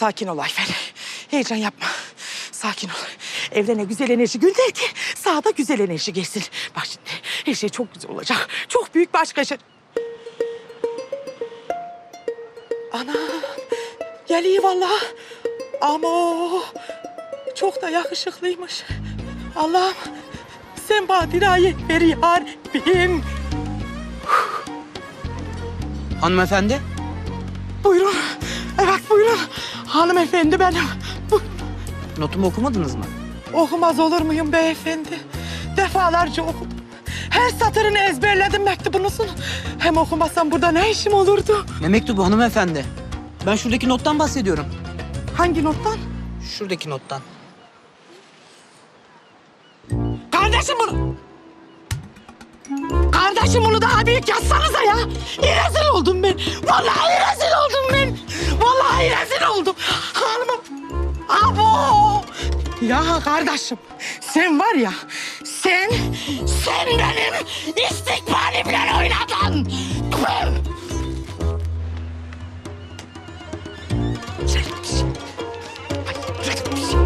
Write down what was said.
Sakin ol Ayfer. Heyecan yapma. Sakin ol. Evde ne güzel enerji gönder ki sağda güzel enerji gelsin. Bak şimdi her şey çok güzel olacak. Çok büyük bir aşk yaşa... Ana geliyor vallahi. Ama o çok da yakışıklıymış. Allah'ım sen ver ya Rabbim. Hanımefendi? Buyurun. Evet buyurun. Hanımefendi benim. Notumu okumadınız mı? okumaz olur muyum beyefendi? Defalarca okudum. Her satırını ezberledim mektubunuzun. Hem okumasam burada ne işim olurdu? Ne mektubu hanımefendi? Ben şuradaki nottan bahsediyorum. Hangi nottan? Şuradaki nottan. Kardeşim bunu... Kardeşim bunu daha büyük yazsanıza ya. Rezil oldum ben. Vallahi Ya kardeşim sen var ya sen sen benim istikbalimle oynadın. Çekil. Çekil.